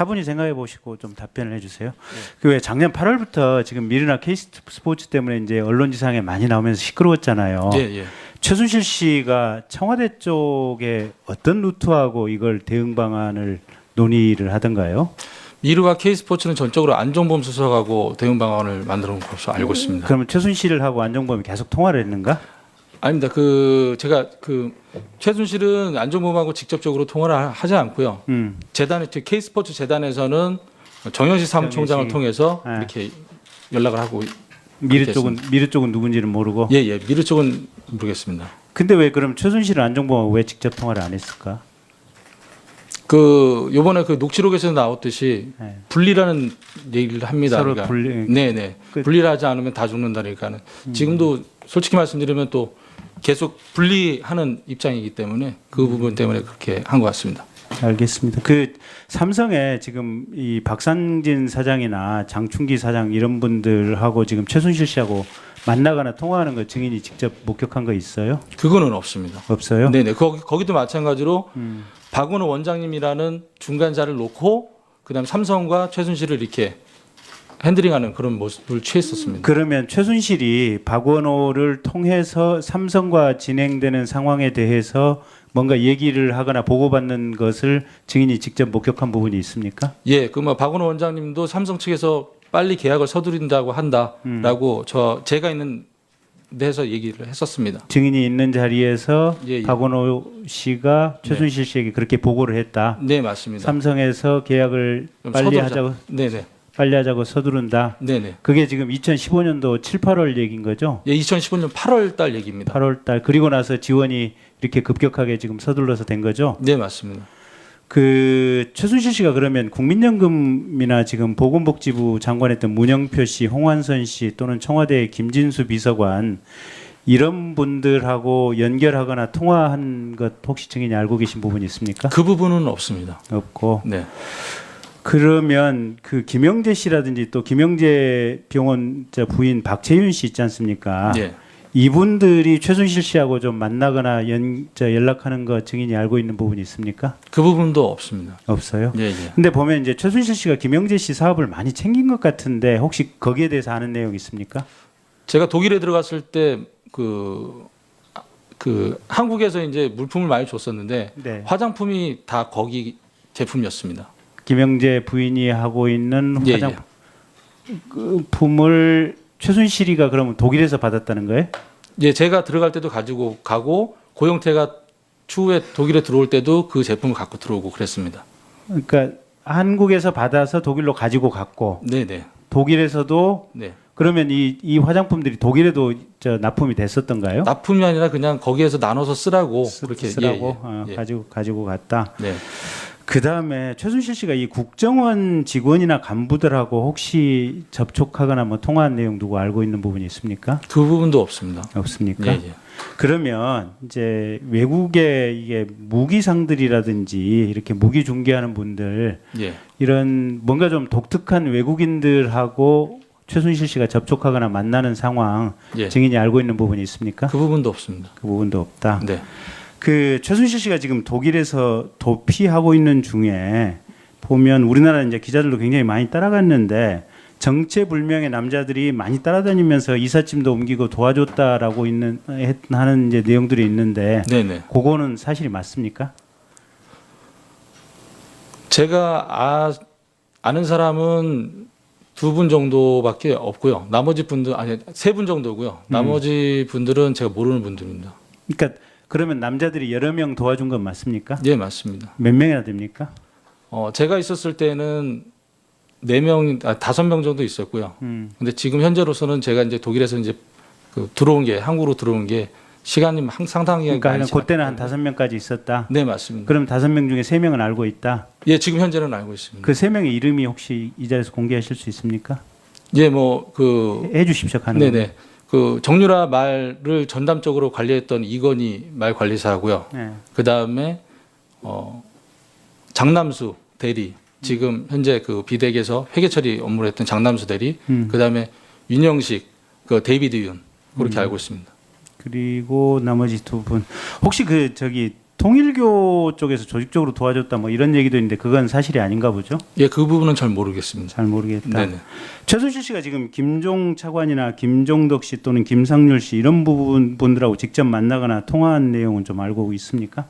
차분히 생각해 보시고 좀 답변을 해주세요. 그왜 작년 8월부터 지금 미르나 K 스포츠 때문에 이제 언론지상에 많이 나오면서 시끄러웠잖아요. 예, 예. 최순실 씨가 청와대 쪽에 어떤 루트하고 이걸 대응 방안을 논의를 하던가요? 미르와 K스포츠는 전적으로 안종범 수석하고 대응 방안을 만들어 놓은 것으로 알고 있습니다. 그러면 최순실하고 안정범이 계속 통화를 했는가? 아닙니다. 그 제가 그 최순실은 안종범하고 직접적으로 통화를 하- 하지 않고요. 음. 재단에 K스포츠 재단에서는 정영식 사무총장을. 통해서 네. 이렇게 연락을 하고 미르 쪽은 미르 쪽은 누군지는 모르고. 예, 예. 미르 쪽은 모르겠습니다. 근데 왜 그럼 최순실은 안정범하고 왜 직접 통화를 안 했을까? 그 요번에 그 녹취록에서 나왔듯이 네. 분리라는 얘기를 합니다. 서로 그러니까 분리. 네, 네. 그- 분리를 하지 않으면 다 죽는다니까는 지금도 솔직히 말씀드리면 또 계속 분리하는 입장이기 때문에 그 부분 때문에 그렇게 한 것 같습니다. 알겠습니다. 그 삼성에 지금 이 박상진 사장이나 장충기 사장 이런 분들하고 지금 최순실 씨하고 만나거나 통화하는 거 증인이 직접 목격한 거 있어요? 그거는 없습니다. 없어요? 네, 네. 거기 거기도 마찬가지로 음. 박원호 원장님이라는 중간자를 놓고 그다음 삼성과 최순실을 이렇게 핸들링하는 그런 모습을 취했었습니다. 그러면 최순실이 박원호를 통해서 삼성과 진행되는 상황에 대해서 뭔가 얘기를 하거나 보고받는 것을 증인이 직접 목격한 부분이 있습니까? 예, 그뭐 박원호 원장님도 삼성 측에서 빨리 계약을 서두른다고 한다라고 저 제가 있는 데서 얘기를 했었습니다. 증인이 있는 자리에서 예, 예. 박원호 씨가 최순실 씨에게 그렇게 보고를 했다. 네, 맞습니다. 삼성에서 계약을 좀 빨리 서두르자. 하자고 네, 네. 빨리 하자고 서두른다. 네, 네. 그게 지금 2015년도 7, 8월 얘기인 거죠? 예, 2015년 8월 달 얘기입니다. 8월 달 그리고 나서 지원이 이렇게 급격하게 지금 서둘러서 된 거죠? 네, 맞습니다. 그 최순실 씨가 그러면 국민연금이나 지금 보건복지부 장관했던 문영표 씨, 홍완선 씨 또는 청와대 김진수 비서관 이런 분들하고 연결하거나 통화한 것 혹시 증인이 알고 계신 부분이 있습니까? 그 부분은 없습니다. 없고 네. 그러면 그 김영재 씨라든지 또 김영재 병원 저 부인 박채윤 씨 있지 않습니까? 예. 이분들이 최순실 씨하고 좀 만나거나 연, 저 연락하는 거 증인이 알고 있는 부분이 있습니까? 그 부분도 없습니다. 없어요. 예, 예. 근데 보면 이제 최순실 씨가 김영재 씨 사업을 많이 챙긴 것 같은데 혹시 거기에 대해서 아는 내용 있습니까? 제가 독일에 들어갔을 때그 그 한국에서 이제 물품을 많이 줬었는데 네. 화장품이 다 거기 제품이었습니다. 김영재 부인이 하고 있는 예, 화장품을 최순실이가 그러면 독일에서 받았다는 거예요? 예, 제가 들어갈 때도 가지고 가고 고영태가 추후에 독일에 들어올 때도 그 제품을 갖고 들어오고 그랬습니다. 그러니까 한국에서 받아서 독일로 가지고 갔고 네, 네. 독일에서도 네. 그러면 이, 이 화장품들이 독일에도 저 납품이 됐었던가요? 납품이 아니라 그냥 거기에서 나눠서 쓰라고 쓰- 그렇게 쓰라고 예, 예, 어, 예. 가지고 가지고 갔다. 네. 그 다음에 최순실 씨가 이 국정원 직원이나 간부들하고 혹시 접촉하거나 뭐 통화한 내용 누구 알고 있는 부분이 있습니까? 그 부분도 없습니다. 없습니까? 예, 예. 그러면 이제 외국의 이게 무기상들이라든지 이렇게 무기 중개하는 분들 예. 이런 뭔가 좀 독특한 외국인들하고 최순실 씨가 접촉하거나 만나는 상황 예. 증인이 알고 있는 부분이 있습니까? 그 부분도 없습니다. 그 부분도 없다. 네. 그 최순실 씨가 지금 독일에서 도피하고 있는 중에 보면 우리나라 이제 기자들도 굉장히 많이 따라갔는데 정체불명의 남자들이 많이 따라다니면서 이삿짐도 옮기고 도와줬다라고 있는 했- 하는 이제 내용들이 있는데 네, 네. 그거는 사실이 맞습니까? 제가 아, 아는 사람은 두 분 정도밖에 없고요. 나머지 분들 아니 세 분 정도고요. 나머지 분들은 제가 모르는 분들입니다. 그러니까 그러면 남자들이 여러 명 도와준 건 맞습니까? 예, 맞습니다. 몇 명이나 됩니까? 어, 제가 있었을 때는 네 명, 아, 다섯 명 정도 있었고요. 음. 근데 지금 현재로서는 제가 이제 독일에서 이제 그 들어온 게 한국으로 들어온 게 시간이 항- 상당히 그러니까 많이 그때는 한 다섯 명까지 있었다. 네, 맞습니다. 그럼 다섯 명 중에 세 명은 알고 있다. 예, 지금 현재는 알고 있습니다. 그 세 명의 이름이 혹시 이 자리에서 공개하실 수 있습니까? 예, 뭐 그 해주십시오 가능. 네네. 그 정유라 말을 전담적으로 관리했던 이건희 말 관리사고요. 네. 그 다음에 어, 장남수 대리 지금 현재 그 비덱에서 회계 처리 업무를 했던 장남수 대리. 음. 그 다음에 윤영식 그 데이비드 윤 그렇게 알고 있습니다. 그리고 나머지 두 분 혹시 그 저기 통일교 쪽에서 조직적으로 도와줬다 뭐 이런 얘기도 있는데 그건 사실이 아닌가 보죠? 예, 그 부분은 잘 모르겠습니다. 잘 모르겠다. 네네. 최순실 씨가 지금 김종 차관이나 김종덕 씨 또는 김상률 씨 이런 부분 분들하고 직접 만나거나 통화한 내용은 좀 알고 있습니까?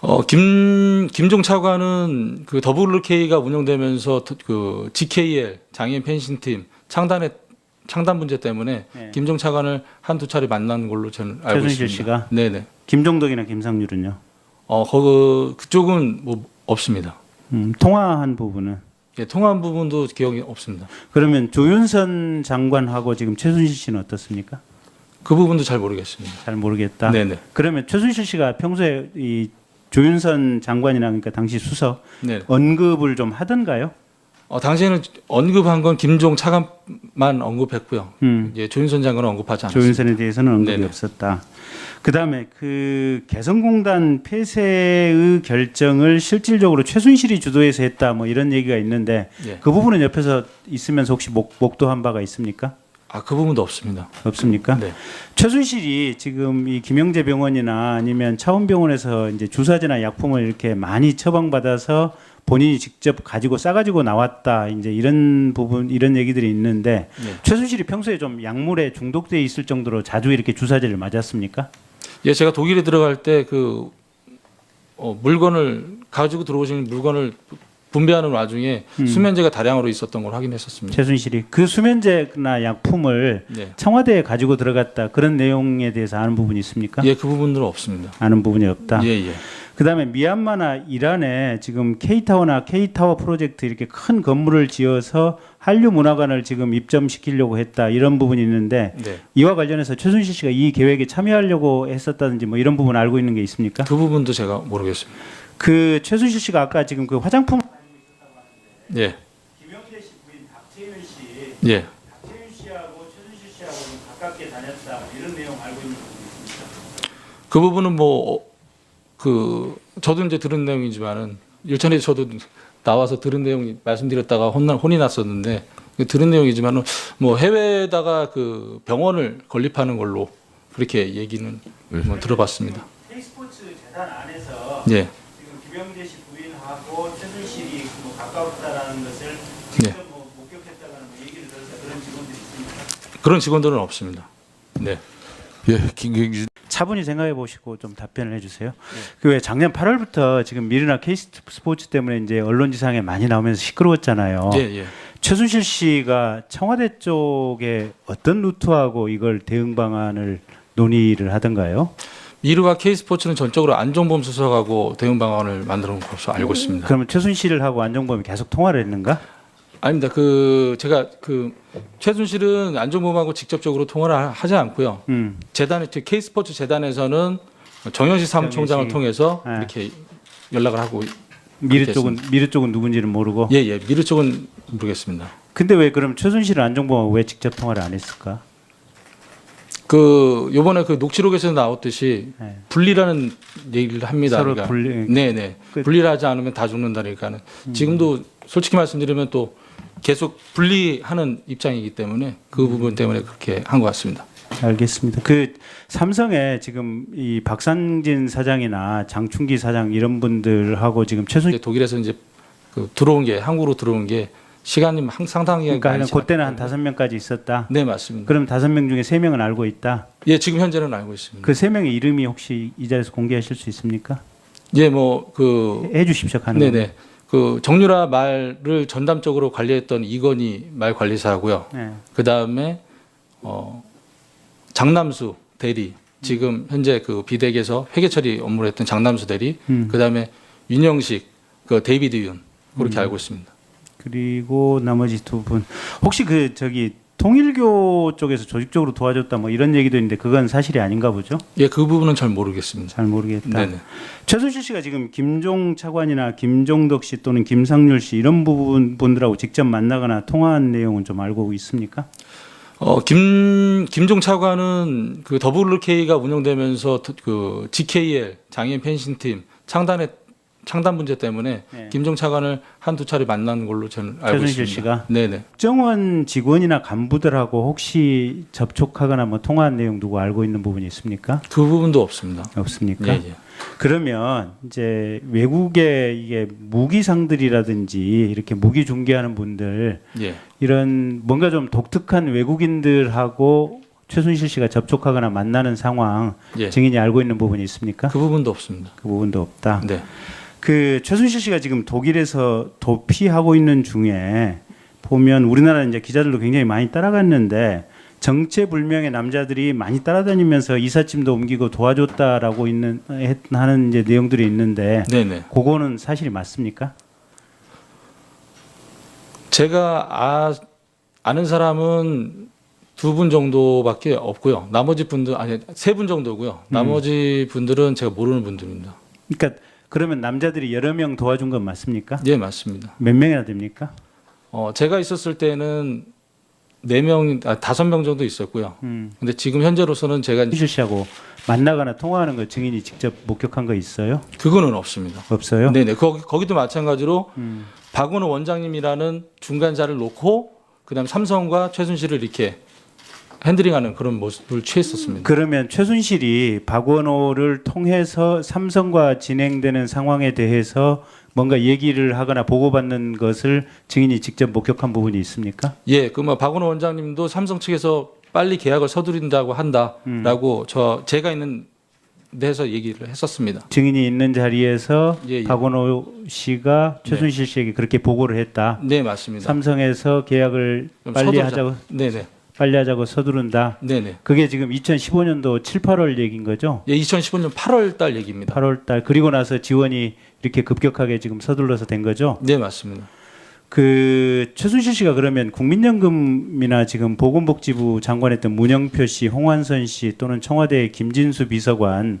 어, 김, 김종 차관은 그 WK가 운영되면서 그 GKL 장애인 펜싱팀 창단의 창단 문제 때문에 네. 김종 차관을 한두 차례 만난 걸로 저는 알고 최순실 있습니다. 씨가? 네네. 김종덕이나 김상률은요? 어, 거 그쪽은 뭐 없습니다. 음, 통화한 부분은 예, 통화한 부분도 기억이 없습니다. 그러면 조윤선 장관하고 지금 최순실 씨는 어떻습니까? 그 부분도 잘 모르겠습니다. 잘 모르겠다. 네네. 그러면 최순실 씨가 평소에 이 조윤선 장관이나 그러니까 당시 수석 네. 언급을 좀 하던가요? 어, 당시에는 언급한 건 김종 차관만 언급했고요. 음, 예, 조윤선 장관은 언급하지 않았습니다. 조윤선에 대해서는 언급이 네네. 없었다. 그다음에 그 개성공단 폐쇄의 결정을 실질적으로 최순실이 주도해서 했다 뭐 이런 얘기가 있는데 예. 그 부분은 옆에서 있으면서 혹시 목, 목도한 바가 있습니까? 아, 그 부분도 없습니다. 없습니까? 네. 최순실이 지금 이 김영재 병원이나 아니면 차원병원에서 이제 주사제나 약품을 이렇게 많이 처방받아서 본인이 직접 가지고 싸가지고 나왔다 이제 이런 부분 이런 얘기들이 있는데 네. 최순실이 평소에 좀 약물에 중독돼 있을 정도로 자주 이렇게 주사제를 맞았습니까? 예, 제가 독일에 들어갈 때그 어, 물건을 가지고 들어오신 물건을 분배하는 와중에 음. 수면제가 다량으로 있었던 걸 확인했었습니다. 최순실이 그 수면제나 약품을 네. 청와대에 가지고 들어갔다 그런 내용에 대해서 아는 부분이 있습니까? 예, 그 부분들은 없습니다. 아는 부분이 없다. 예, 예. 그다음에 미얀마나 이란에 지금 K타워나 K타워 프로젝트 이렇게 큰 건물을 지어서 한류 문화관을 지금 입점시키려고 했다 이런 부분이 있는데 네. 이와 관련해서 최순실 씨가 이 계획에 참여하려고 했었다든지 뭐 이런 부분 알고 있는 게 있습니까? 그 부분도 제가 모르겠습니다. 그 최순실 씨가 아까 지금 그 화장품 예. 김영재 씨 부인 박채윤 씨, 예. 박채윤 씨하고 최순실 씨하고 좀 가깝게 다녔다 이런 내용 알고 있는 부분 있습니까? 그 부분은 뭐, 어, 그, 저도 이제 들은 내용이지만은, 일전에 저도 나와서 들은 내용 말씀드렸다가 혼나, 혼이 났었는데, 그 들은 내용이지만은, 뭐, 해외에다가 그 병원을 건립하는 걸로 그렇게 얘기는 뭐 들어봤습니다. K스포츠 재단 안에서 예. 지금 김영재 씨 부인하고 최순실이 뭐 가까웠다라는 것을 네. 직접 뭐 목격했다라는 뭐 얘기를 들어서 그런 직원들이 있습니다. 그런 직원들은 없습니다. 네. 예, 김경진 차분히 생각해 보시고 좀 답변을 해주세요. 그왜 작년 8월부터 지금 미르나 K 스포츠 때문에 이제 언론지상에 많이 나오면서 시끄러웠잖아요. 예, 예. 최순실 씨가 청와대 쪽에 어떤 루트하고 이걸 대응 방안을 논의를 하던가요? 미르와 K스포츠는 전적으로 안종범 수석하고 대응 방안을 만들어 놓은 것으로 알고 있습니다. 그러면 최순실하고 안정범이 계속 통화를 했는가? 아닙니다. 그 제가 그 최순실은 안종범하고 직접적으로 통화를 하- 하지 않고요. 음. 재단 K스포츠 재단에서는 정영식 사무총장을. 통해서 네. 이렇게 연락을 하고 미르 쪽은 미르 쪽은 누군지는 모르고. 예예 미르 쪽은 모르겠습니다. 근데 왜 그럼 최순실은 안정범하고 왜 직접 통화를 안 했을까? 그 요번에 그 녹취록에서 나왔듯이 네. 분리라는 얘기를 합니다. 서로 그러니까 분리. 네네 그- 분리를 하지 않으면 다 죽는다니까는 지금도 솔직히 말씀드리면 또 계속 분리하는 입장이기 때문에 그 부분 때문에 그렇게 한 것 같습니다. 알겠습니다. 그 삼성에 지금 이 박상진 사장이나 장충기 사장 이런 분들하고 지금 최순 이제 독일에서 이제 그 들어온 게 한국으로 들어온 게 시간이 항- 상당히 그러니까 그때는 한 다섯 명까지 있었다. 네 맞습니다. 그럼 다섯 명 중에 세 명은 알고 있다. 예 지금 현재는 알고 있습니다. 그 세 명의 이름이 혹시 이 자리에서 공개하실 수 있습니까? 예 뭐그 해 주십시오 가능. 네네 그 정유라 말을 전담적으로 관리했던 이건희 말 관리사고요. 네. 그 다음에 어 장남수 대리 지금 현재 그 비덱에서 회계 처리 업무를 했던 장남수 대리 음. 그 다음에 윤영식 그 데이비드 윤 그렇게 알고 있습니다. 그리고 나머지 두 분 혹시 그 저기 통일교 쪽에서 조직적으로 도와줬다 뭐 이런 얘기도 있는데 그건 사실이 아닌가 보죠? 예 그 부분은 잘 모르겠습니다. 잘 모르겠다. 네네. 최순실 씨가 지금 김종 차관이나 김종덕 씨 또는 김상률 씨 이런 부분 분들하고 직접 만나거나 통화한 내용은 좀 알고 있습니까? 어, 김, 김종 차관은 그 WK가 운영되면서 그 GKL 장애인 펜싱팀 창단의 창단 문제 때문에 네. 김종 차관을 한두 차례 만난 걸로 저는 알고 최순실 있습니다. 씨가? 네네. 정원 직원이나 간부들하고 혹시 접촉하거나 뭐 통화한 내용 누구 알고 있는 부분이 있습니까? 그 부분도 없습니다. 없습니까? 예, 예. 그러면 이제 외국의 이게 무기상들이라든지 이렇게 무기 중개하는 분들 예. 이런 뭔가 좀 독특한 외국인들하고 최순실 씨가 접촉하거나 만나는 상황 예. 증인이 알고 있는 부분이 있습니까? 그 부분도 없습니다. 그 부분도 없다. 네. 그 최순실 씨가 지금 독일에서 도피하고 있는 중에 보면 우리나라 이제 기자들도 굉장히 많이 따라갔는데 정체불명의 남자들이 많이 따라다니면서 이삿짐도 옮기고 도와줬다라고 있는 했- 하는 이제 내용들이 있는데 네, 네. 그거는 사실이 맞습니까? 제가 아, 아는 사람은 두 분 정도밖에 없고요. 나머지 분들 아니 세 분 정도고요. 나머지 분들은 제가 모르는 분들입니다. 그러니까 그러면 남자들이 여러 명 도와준 건 맞습니까? 예, 맞습니다. 몇 명이나 됩니까? 어, 제가 있었을 때는 네 명, 아, 다섯 명 정도 있었고요. 음. 근데 지금 현재로서는 제가 최순실 씨하고 만나거나 통화하는 거 증인이 직접 목격한 거 있어요? 그거는 없습니다. 없어요? 네네. 거기, 거기도 마찬가지로 음. 박원호 원장님이라는 중간자를 놓고 그다음 삼성과 최순실을 이렇게 핸들링하는 그런 모습을 취했었습니다. 그러면 최순실이 박원호를 통해서 삼성과 진행되는 상황에 대해서 뭔가 얘기를 하거나 보고받는 것을 증인이 직접 목격한 부분이 있습니까? 예, 그뭐 박원호 원장님도 삼성 측에서 빨리 계약을 서두른다고 한다라고 저 제가 있는 데서 얘기를 했었습니다. 증인이 있는 자리에서 예, 예. 박원호 씨가 최순실 씨에게 그렇게 보고를 했다. 네, 맞습니다. 삼성에서 계약을 좀 빨리 서두르자. 하자고 네 네. 빨리 하자고 서두른다. 네네. 그게 지금 2015년도 7, 8월 얘기인 거죠? 예, 2015년 8월 달 얘기입니다. 8월 달 그리고 나서 지원이 이렇게 급격하게 지금 서둘러서 된 거죠? 네, 맞습니다. 그 최순실 씨가 그러면 국민연금이나 지금 보건복지부 장관했던 문영표 씨, 홍환선 씨 또는 청와대 김진수 비서관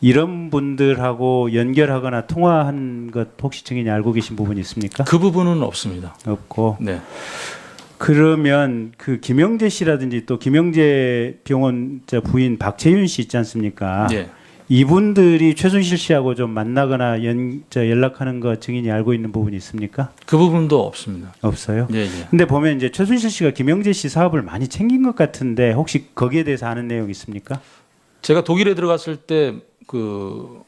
이런 분들하고 연결하거나 통화한 것 혹시 증인이 알고 계신 부분이 있습니까? 그 부분은 없습니다. 없고 네. 그러면 그 김영재 씨라든지 또 김영재 병원 저 부인 박채윤 씨 있지 않습니까? 예. 이분들이 최순실 씨하고 좀 만나거나 연, 저 연락하는 거 증인이 알고 있는 부분이 있습니까? 그 부분도 없습니다. 없어요. 예, 예. 근데 보면 이제 최순실 씨가 김영재 씨 사업을 많이 챙긴 것 같은데 혹시 거기에 대해서 아는 내용 있습니까? 제가 독일에 들어갔을 때그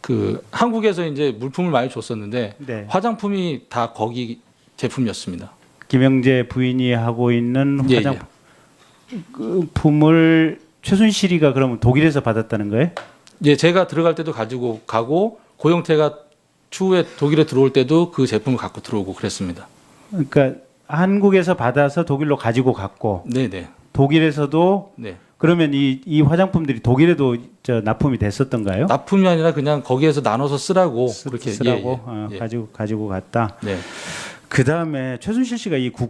그 한국에서 이제 물품을 많이 줬었는데 네. 화장품이 다 거기 제품이었습니다. 김영재 부인이 하고 있는 예, 화장품을 최순실이가 그러면 독일에서 받았다는 거예요? 예, 제가 들어갈 때도 가지고 가고 고영태가 추후에 독일에 들어올 때도 그 제품을 갖고 들어오고 그랬습니다. 그러니까 한국에서 받아서 독일로 가지고 갔고 네, 네. 독일에서도 네. 그러면 이, 이 화장품들이 독일에도 저 납품이 됐었던가요? 납품이 아니라 그냥 거기에서 나눠서 쓰라고 쓰- 그렇게 쓰라고 예, 예, 어, 예. 가지고 가지고 갔다. 네. 그 다음에 최순실 씨가 이 국,